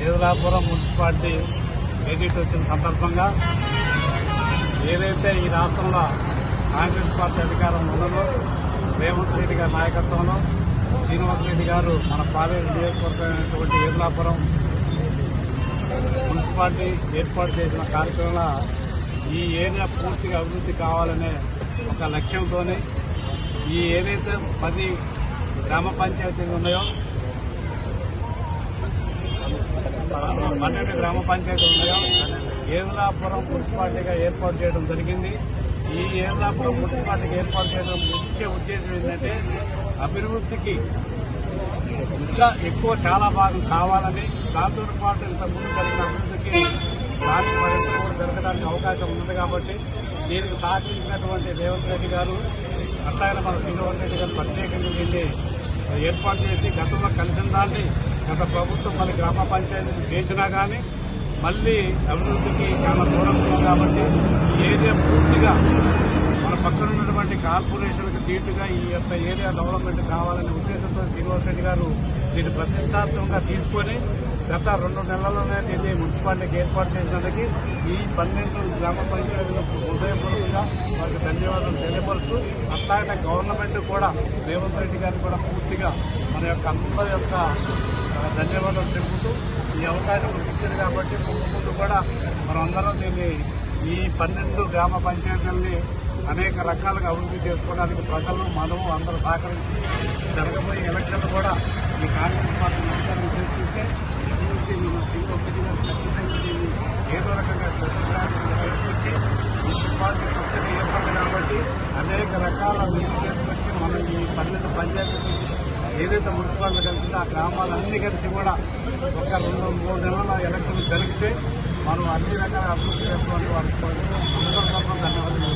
Edulapuram municipality gazette వచ్చిన సందర్భంగా ఏదైతే ఈ రాష్ట్రంలో కాంగ్రెస్ పార్టీ అధికారం ఉన్నదో రేవంత్ రెడ్డి గారి నాయకత్వంలో శ్రీనివాసరెడ్డి గారు మన పాలేరు నియోజకవర్గమైనటువంటి ఏదులాపురం మున్సిపాలిటీ ఏర్పాటు చేసిన కార్యక్రమంలో ఈ ఏరియా పూర్తిగా అభివృద్ధి కావాలనే ఒక లక్ష్యంతోనే ఈ ఏదైతే పది గ్రామ పంచాయతీలు ఉన్నాయో? పన్నెండు గ్రామ పంచాయతీలు ఉన్నాయో? ఏదులాపురం మున్సిపాలిటీగా ఏర్పాటు చేయడం జరిగింది. ఈ ఏదులాపురం మున్సిపాలిటీకి ఏర్పాటు చేయడం ముఖ్య ఉద్దేశం ఏంటంటే అభివృద్ధికి ఇంకా ఎక్కువ చాలా భాగం కావాలని దాంతో పాటు ఇంత ముందు జరిగిన అభివృద్ధికి దాని మరింత కూడా జరగడానికి అవకాశం ఉంది కాబట్టి దీనికి సహకరించినటువంటి రేవంత్ రెడ్డి గారు అట్లాగే మన శ్రీనివాస్ రెడ్డి గారు ప్రత్యేకంగా దీన్ని ఏర్పాటు చేసి గతంలో కలిసిన దాన్ని గత ప్రభుత్వం మళ్ళీ గ్రామ పంచాయతీలు చేసినా కానీ మళ్ళీ అభివృద్ధికి చాలా దూరం ఉన్నాం కాబట్టి ఏరియా పూర్తిగా మన పక్కన ఉన్నటువంటి కార్పొరేషన్కి తీటుగా ఈ యొక్క ఏరియా డెవలప్మెంట్ కావాలనే ఉద్దేశంతో శ్రీనివాస్ రెడ్డి గారు దీన్ని ప్రతిష్టాత్మకంగా తీసుకొని గత రెండు నెలల్లోనే దీన్ని మున్సిపాలిటీకి ఏర్పాటు చేసినందుకు ఈ పన్నెండు గ్రామ పంచాయతీలకు హృదయపూర్వకంగా వారికి ధన్యవాదాలు తెలియపరుస్తూ అట్లాగే గవర్నమెంట్ కూడా రేవంత్ రెడ్డి గారిని కూడా పూర్తిగా మన యొక్క అందరి యొక్క ధన్యవాదాలు తెలుపుతూ ఈ అవకాశం ఇచ్చింది కాబట్టి ముందు కూడా మనందరం దీన్ని ఈ పన్నెండు గ్రామ పంచాయతీలని అనేక రకాలుగా అభివృద్ధి చేసుకోవడానికి ప్రజలు మనము అందరూ సహకరించి జరగబోయే ఎలక్షన్లు కూడా ఈ కాంగ్రెస్ పార్టీ నమ్మకాన్ని చేసుకుంటే అభివృద్ధి మన సింగోపతి గారు ఖచ్చితంగా దీన్ని ఏదో రకంగా స్పెషల్ గ్రాంట్ తీసుకొచ్చి మున్సిపాలిటీ కొత్తగా ఏర్పడింది కాబట్టి అనేక రకాల నిధులు తీసుకొచ్చి మనం ఈ పన్నెండు పంచాయతీ ఏదైతే మున్సిపాలిటీ కలిసిందో ఆ గ్రామాలన్నీ కలిసి కూడా ఒక రెండు మూడు నెలల ఎలక్షన్ జరిగితే మనం అన్ని రకాల అభివృద్ధి చేసుకోవాలి వారికి ధన్యవాదాలు.